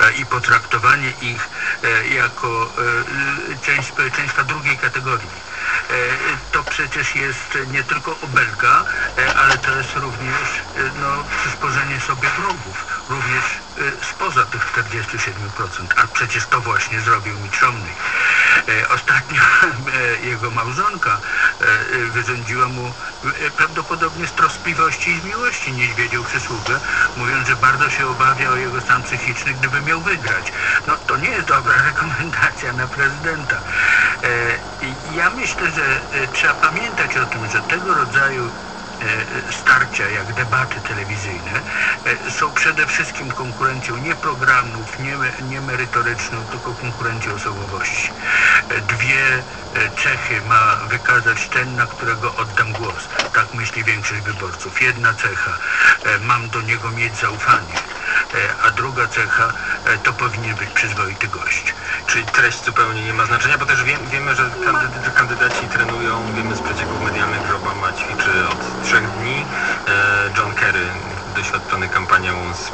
e, i potraktowanie ich e, jako e, część społeczeństwa drugiej kategorii. To przecież jest nie tylko obelga, ale to jest również no, przysporzenie sobie wrogów, również spoza tych 47%, a przecież to właśnie zrobił. E, Ostatnio e, jego małżonka e, e, wyrządziła mu e, prawdopodobnie z troskliwości i z miłości niedźwiedzią przysługę, mówiąc, że bardzo się obawia o jego stan psychiczny, gdyby miał wygrać. No to nie jest dobra rekomendacja na prezydenta. Ja myślę, że trzeba pamiętać o tym, że tego rodzaju starcia, jak debaty telewizyjne, e, są przede wszystkim konkurencją nie programów, nie, nie merytoryczną, tylko konkurencją osobowości. E, Dwie e, cechy ma wykazać ten, na którego oddam głos. Tak myśli większość wyborców. Jedna cecha, e, mam do niego mieć zaufanie, e, a druga cecha, e, to powinien być przyzwoity gość. Czyli treść zupełnie nie ma znaczenia, bo też wiem, wiemy, że kandydaci, że kandydaci trenują, wiemy z przecieków medialnych, że Obama ćwiczy John Kerry, doświadczony kampanią z